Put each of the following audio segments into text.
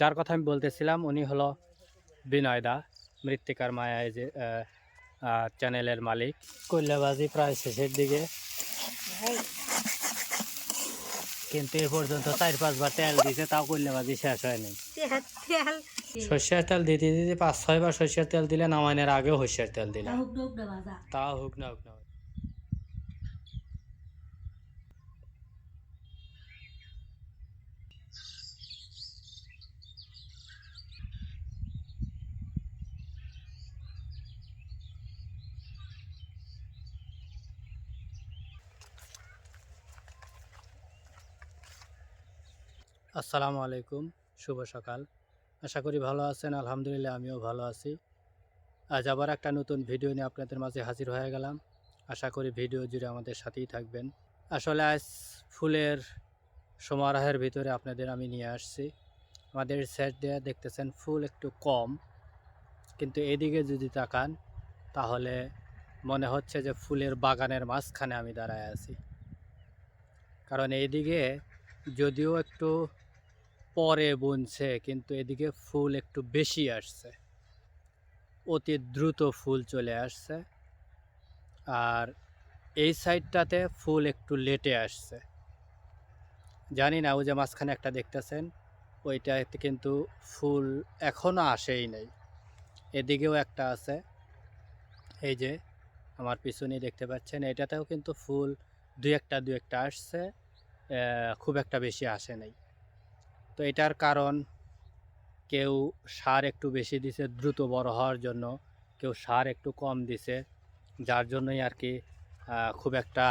যার কথা আমি বলতেছিলাম উনি হলো বিনয়দা মৃত্তিকার মায়া এই যে চ্যানেলের মালিক। কল্যাবাজি প্রায় শেষের দিকে। কিন্তু এ পর্যন্ত চার পাঁচবার তেল দিছে তাও কল্যাবাজি শেষ হয়নি। সর্ষের তেল দিতে দিতে পাঁচ ছয়বার সর্ষের তেল দিলে নামাইনের আগেও সর্ষের তেল দিলাম। তাও হোক না হোক না আসসালামু আলাইকুম, শুভ সকাল। আশা করি ভালো আছেন, আলহামদুলিল্লাহ আমিও ভালো আছি। আজ আবার একটা নতুন ভিডিও নিয়ে আপনাদের মাঝে হাজির হয়ে গেলাম। আশা করি ভিডিও জুড়ে আমাদের সাথেই থাকবেন। আসলে আজ ফুলের সমারোহের ভিতরে আপনাদের আমি নিয়ে আসছি। আমাদের সেট দিয়ে দেখতেছেন ফুল একটু কম, কিন্তু এদিকে যদি তাকান, তাহলে মনে হচ্ছে যে ফুলের বাগানের মাঝখানে আমি দাঁড়ায় আছি। কারণ এইদিকে যদিও একটু পরে বুনছে, কিন্তু এদিকে ফুল একটু বেশি আসছে। অতি দ্রুত ফুল চলে আসছে। আর এই সাইডটাতে ফুল একটু লেটে আসছে। জানি না, ওই যে মাঝখানে একটা দেখতেছেন, ওইটাতে কিন্তু ফুল এখনও আসেই নেই। এদিকেও একটা আছে। এই যে আমার পিছনে দেখতে পাচ্ছেন, এটাতেও কিন্তু ফুল দু একটা দু একটা আসছে খুব একটা বেশি আসে নাই। তো এটার কারণ, কেউ সার একটু বেশি দিছে, দ্রুত বড় হওয়ার জন্য। কেউ সার একটু কম দিছে, যার জন্যই আর কি খুব একটা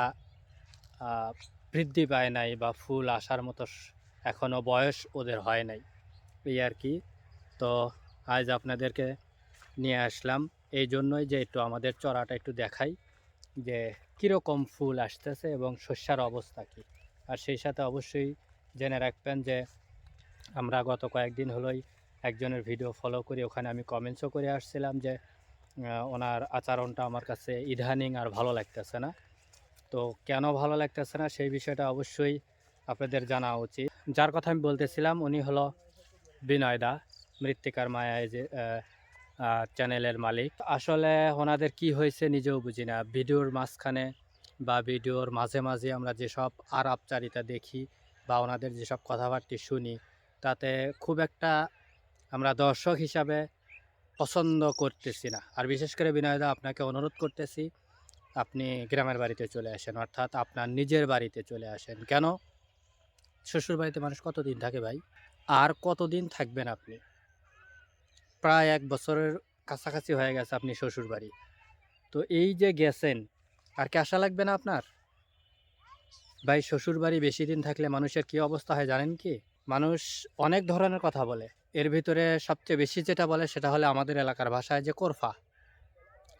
বৃদ্ধি পায় নাই বা ফুল আসার মতো এখনও বয়স ওদের হয় নাই। এই আর কি। তো আজ আপনাদেরকে নিয়ে আসলাম। এই জন্যই যে একটু আমাদের চড়াটা একটু দেখাই, যে কীরকম ফুল আসতেছে এবং শস্যার অবস্থা কী। আর সেই সাথে অবশ্যই জেনে রাখবেন যে আমরা গত কয়েকদিন হলোই একজনের ভিডিও ফলো করি, ওখানে আমি কমেন্টসও করে আসছিলাম যে ওনার আচরণটা আমার কাছে ইদানিং আর ভালো লাগতেছে না। তো কেন ভালো লাগতেছে না সেই বিষয়টা অবশ্যই আপনাদের জানা উচিত। যার কথা আমি বলতেছিলাম, উনি হলো বিনয়দা মৃত্তিকার মায়া এই যে চ্যানেলের মালিক। আসলে ওনাদের কি হয়েছে নিজেও বুঝি না। ভিডিওর মাঝখানে বা ভিডিওর মাঝে মাঝে আমরা যেসব আর আপচারিতা দেখি বা ওনাদের যেসব কথাবার্তা শুনি তাতে খুব একটা আমরা দর্শক হিসাবে পছন্দ করতেছি না। আর বিশেষ করে বিনয়দা, আপনাকে অনুরোধ করতেছি, আপনি গ্রামের বাড়িতে চলে আসেন, অর্থাৎ আপনার নিজের বাড়িতে চলে আসেন। কেন? শ্বশুর বাড়িতে মানুষ কতদিন থাকে ভাই? আর কতদিন থাকবেন আপনি? প্রায় এক বছরের কাছাকাছি হয়ে গেছে আপনি শ্বশুর বাড়ি তো এই যে গেছেন, আর কি আশা লাগবে না আপনার? ভাই শ্বশুর বাড়ি বেশি দিন থাকলে মানুষের কি অবস্থা হয় জানেন কি? মানুষ অনেক ধরনের কথা বলে। এর ভিতরে সবচেয়ে বেশি যেটা বলে সেটা হলে আমাদের এলাকার ভাষায় যে কোরফা।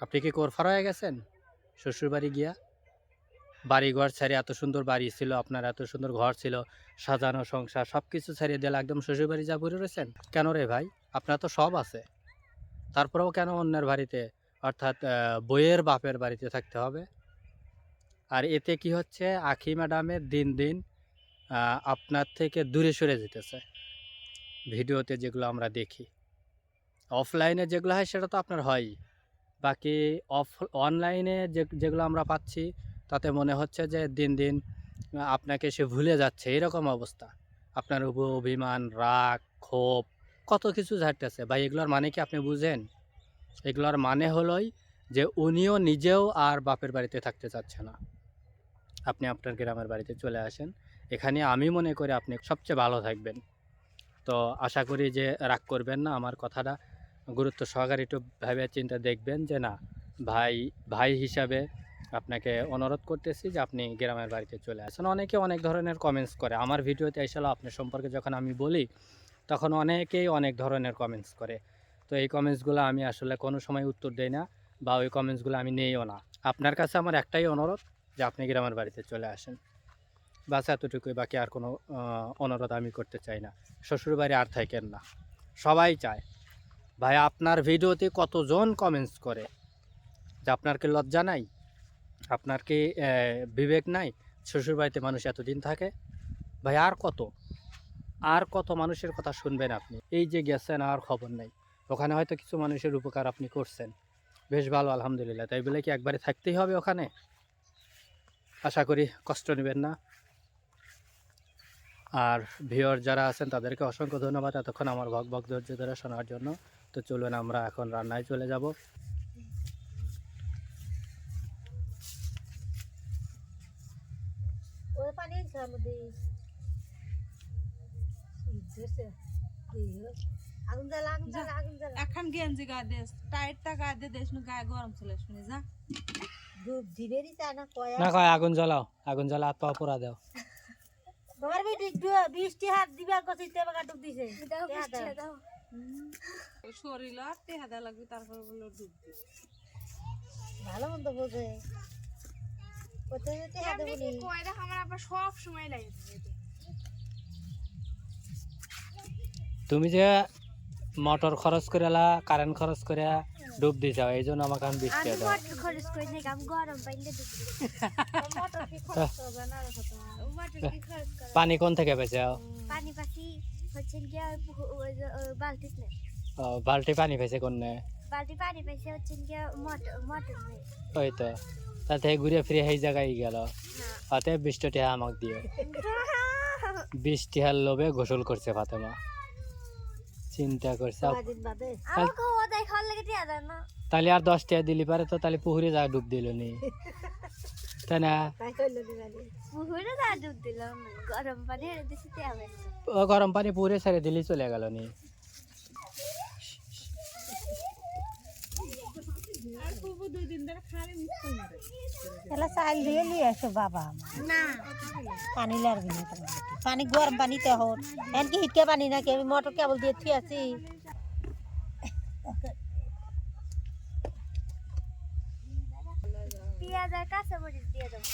আপনি কি কোরফা রয়ে গেছেন? শ্বশুর বাড়ি গিয়া? বাড়ি ঘর ছেড়ে এত সুন্দর বাড়ি ছিল, আপনার এত সুন্দর ঘর ছিল, সাজানো, সংসার সব কিছু ছাড়িয়ে দিলে একদম শ্বশুর বাড়ি যা পড়ে রয়েছেন? কেন রে ভাই? আপনার তো সব আছে। তারপরেও কেন অন্যের বাড়িতে, অর্থাৎ বইয়ের বাপের বাড়িতে থাকতে হবে? আর এতে কি হচ্ছে? আখি ম্যাডামের দিন দিন আপনার থেকে দূরে সরে যেতেছে। ভিডিওতে যেগুলো আমরা দেখি। অফলাইনে যেগুলো হয় সেটা তো আপনার হয়ই। বাকি অফ, অনলাইনে যে, যেগুলো আমরা পাচ্ছি, তাতে মনে হচ্ছে যে দিন দিন আপনাকে সে ভুলে যাচ্ছে। এরকম অবস্থা। আপনার উপর অভিমান, রাগ, ক্ষোভ, কত কিছু ঝাড়তেছে। ভাই, এগুলোর মানে কি আপনি বুঝেন? এগুলোর মানে হলোই যে উনিও নিজেও আর বাপের বাড়িতে থাকতে চাচ্ছে না। আপনি আপনার গ্রামের বাড়িতে চলে আসেন। এখানে আমি মনে করি আপনি সবচেয়ে ভালো থাকবেন। তো আশা করি যে রাগ করবেন না, আমার কথাটা গুরুত্ব সহকারে একটু ভেবে চিন্তা দেখবেন যে না, ভাই ভাই হিসাবে আপনাকে অনুরোধ করতেছি যে আপনি গ্রামের বাড়িতে চলে আসেন। অনেকে অনেক ধরনের কমেন্টস করে। আমার ভিডিওতে এসে আপনার সম্পর্কে যখন আমি বলি, তখন অনেকেই অনেক ধরনের কমেন্টস করে। তো এই কমেন্টসগুলো আমি আসলে কোনো সময় উত্তর দেই না বা ওই কমেন্টসগুলো আমি নেইও না। আপনার কাছে আমার একটাই অনুরোধ যে আপনি গ্রামের বাড়িতে চলে আসেন। বাস এতটুকুই বাকি আর কোনো অনুরোধ আমি করতে চাই না। শ্বশুরবাড়ি আর থাকেন না। সবাই চায়, ভাই, আপনার ভিডিওতে কতজন কমেন্টস করে? যে আপনার কি লজ্জা নাই? আপনার কি বিবেক নাই? শ্বশুরবাড়িতে মানুষ এতদিন থাকে? ভাই, আর কত? আর কত মানুষের কথা শুনবেন আপনি? এই যে গেছেন, আর খবর নাই। ওখানে হয়তো কিছু মানুষের উপকার আপনি করছেন। বেশ ভালো, আলহামদুলিল্লাহ। তাই বলে কি একবারে থাকতেই হবে ওখানে? আশা করি কষ্ট নেবেন না। আর ভিওর যারা আছেন তাদেরকে অসংখ্য ধন্যবাদ এতক্ষণ আমার ভক ভক ধৈর্য ধরে শোনার জন্য। তো চলুন আমরা এখন রান্নায় চলে যাব। এখন গেঞ্জি গা দেশ টাইটটা গা দে দেশ গায়ে গরম চলে শুনে যা। না কয় আগুন জ্বালাও আগুন জ্বালা হাত পা পোড়া দাও। তোমার বেটি বৃষ্টি হাত দিবা কষি তেবা কাটুক দিছে। শরীর আর তেহাদা লাগবে তারপর বলল ডুব দিস। ভালো মন্দ বোঝে। কোথায় যেতে হাতে বলি কয়রা আমার আবার সব সময় লাগে তুমি যে মোটর খরচ করে কারেন্ট খরচ করে ডুব দিছাও এই জন্য আমাকে আমি বৃষ্টি দাও খরচ করে নাকি গরম দিয়ে ডুবি মোটর কি খরচ করবে না রে কি খরচ করে পানি কোন থেকে পেয়েছাও পানি পাখি হচ্ছে গিয়ে ওই বালতিতে ও, বালতি পানি পেয়েছে কোন বালতি পানি পাইছে হচ্ছে গিয়ে মোটর মোটর ওই তো। তাতে ঘুরে ফিরে সেই জায়গায় গেল। না হাতে বিশটা টিহা আমাকে দিও। বিশ টিহার লোভে গোসল করছে ফাতেমা। চিন্তা করছে। দেয় না। তাহলে আর দশ টিহা দিলি পারে তো তাহলে পুকুরে যা ডুব দিল নি। তাই না গরম পানি পানি পুকুরে ছেড়ে দিলি চলে গেল নি। চাইল দিয়ে নিয়ে আসো বাবা। না। পানি লাগবে না। পানি গরম পানিতে হন এন কি হিটকে পানি নাকি আমি মোটর কেবল দিয়ে থুই আছি। পেঁয়াজ আর কাঁচা দিয়ে দেবো।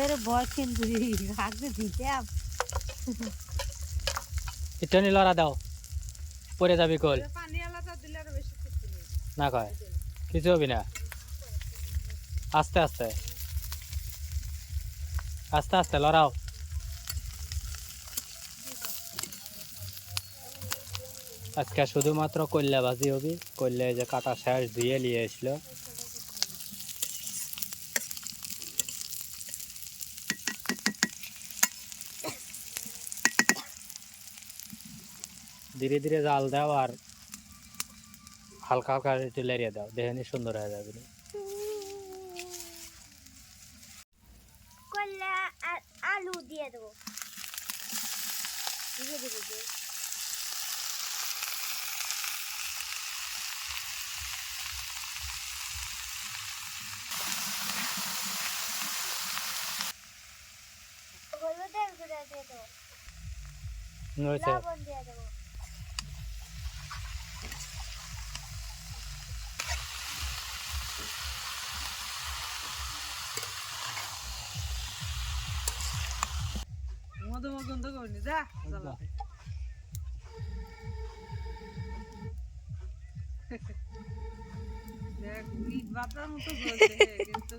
এর বয় কিন্তু রাখবে দিতে একটু নি লড়া দাও পরে যাবি কল। না কয় কিছু হবি না। আস্তে আস্তে। আস্তে আস্তে লড়াও। আজকে শুধুমাত্র কল্যা ভাজি হবি কল্যা যে কাটা শেষ ধুয়ে নিয়ে এসলো ধীরে ধীরে জাল দাও আর হালকা হালকা একটু লেরিয়ে দাও দেখে সুন্দর হয়ে যাবে। আলু দিয়ে দেবো। দিয়ে দেবো হলুদের গুঁড়া দিয়ে দেবো। লবণ দিয়ে দেবো। মধু মগন্ধ করিনি যা দেখ ইট বাতার মতো কিন্তু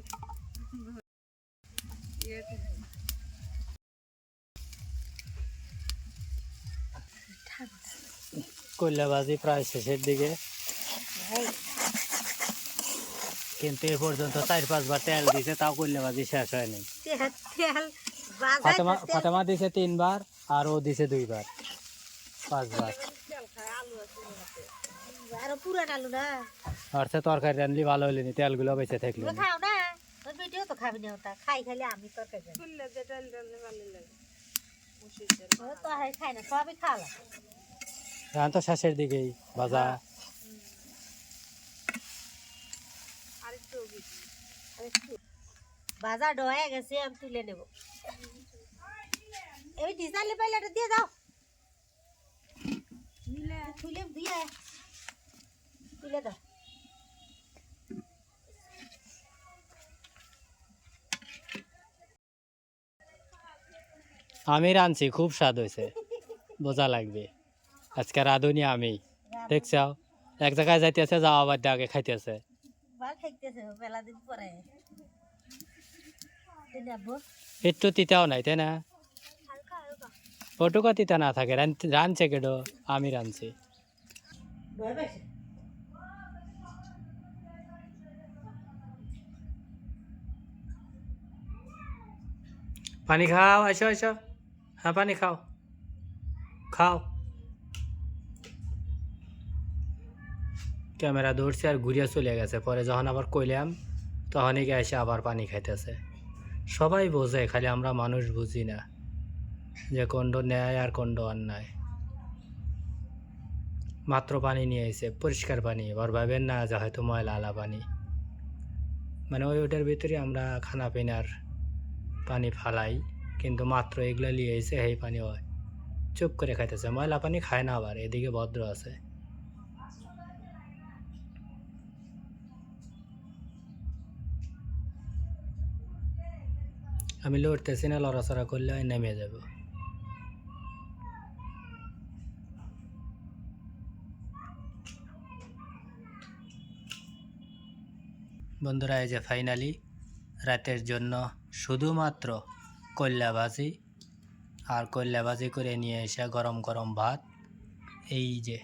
প্রায় শেষের দিকে। কিন্তু এ পর্যন্ত চার পাঁচবার তেল দিছে তাও কল্যা শেষ হয়নি। তেল ফাতেমা ফাতেমা দিছে তিনবার আর ও দিছে দুইবার। পাঁচবার। আরও পুরান আলু না? আর সে তরকারি রানলি ভালো হইলে নি তেলগুলো বেঁচে থাকল খাও না? ওই ভিডিও তো খাবি না ওটা। খাই খালি আমি তরকারি তো খাই না সবই খাওয়া এখন তো শেষের দিকেই ভাজা। আর একটু বেশি বাজার ডয়ে গেছে আমি তুলে নেব এই ডিজাইলে পাইলে দিয়ে দাও নিলে তুলে দিয়ে তুলে দাও আমি রাঁধছি খুব স্বাদ হয়েছে বোঝা লাগবে আজকে রাঁধুনি আমি দেখছাও এক জায়গায় যাইতেছে যাওয়া বাদ দিয়ে আগে খাইতেছে ভালো খাইতেছে মেলা দিন পরে নেব একটু তিতাও নাই তাই না ওটুকু তিতা না থাকে রানছে কেডো আমি পাইছে পানি খাও আসো আসো হ্যাঁ পানি খাও খাও ক্যামেরা ধরছে আর ঘুরিয়া চলে গেছে পরে যখন আবার কইলাম তখনই এসে আবার পানি খাইতেছে সবাই বোঝে, খালি আমরা মানুষ বুঝি না যে কন্ড ন্যায় আর কন্ড অন্যায়। মাত্র পানি নিয়ে এসে, পরিষ্কার পানি এবার ভাবেন না যে হয়তো ময়লা আলা পানি। মানে ওই ওটার ভিতরে আমরা খানা পিনার পানি ফালাই, কিন্তু মাত্র এগুলো নিয়ে এসে সেই পানি হয়। চুপ করে খাইতেছে, ময়লা পানি খায় না আবার, এদিকে ভদ্র আছে। আমি লড়তেছি না, লড়াচড়া করলে আমি নেমে যাব। বন্ধুরা, এই যে ফাইনালি রাতের জন্য শুধুমাত্র কল্যা ভাজি আর কল্যা ভাজি করে নিয়ে এসে গরম গরম ভাত, এই যে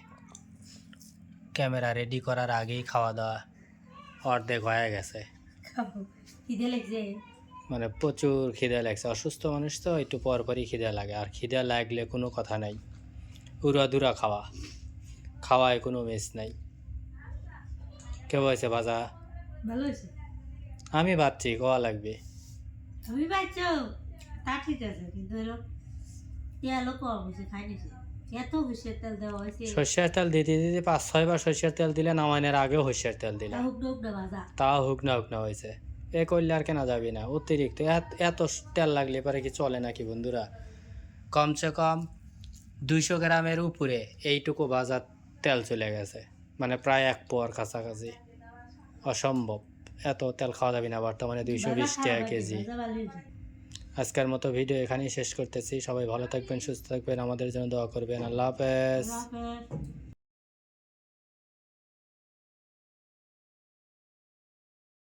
ক্যামেরা রেডি করার আগেই খাওয়া দাওয়া অর্ধেক হয়ে গেছে। মানে প্রচুর খিদে লাগছে। অসুস্থ মানুষ তো একটু পর পরই খিদে লাগে। আর খিদে লাগলে কোনো কথা নাই। উড়াদুরা খাওয়া। খাওয়ায় কোনো মিস নাই। কে ভালো হয়েছে? আমি ভাবছি খাওয়া লাগবে। তুমি পাইছো? তা ঠিক আছে কিন্তু এলো তেলও কম হয়েছে খাই নিছে। এত হুসের তেল দেওয়া হয়েছে। সর্ষের তেল দিতে দিতে পাঁচ ছয়বার সর্ষের তেল দিলে নামানোর আগেও সর্ষের তেল দিলাম। হুকডা হুকডা ভাজা। তাও হুকনা হুকনা হয়েছে। এ করলে আর কেনা যাবে না অতিরিক্ত। এত- তেল লাগলে পরে কি চলে নাকি বন্ধুরা? কমসে কম দুইশো গ্রামের উপরে এইটুকু বাজার তেল চলে গেছে মানে প্রায় এক পোয়ার কাছাকাছি। অসম্ভব এত তেল খাওয়া যাবে না বর্তমানে দুইশো বিশ টাকা কেজি। আজকের মতো ভিডিও এখানেই শেষ করতেছি সবাই ভালো থাকবেন সুস্থ থাকবেন আমাদের জন্য দোয়া করবেন আল্লাহ হাফেজ।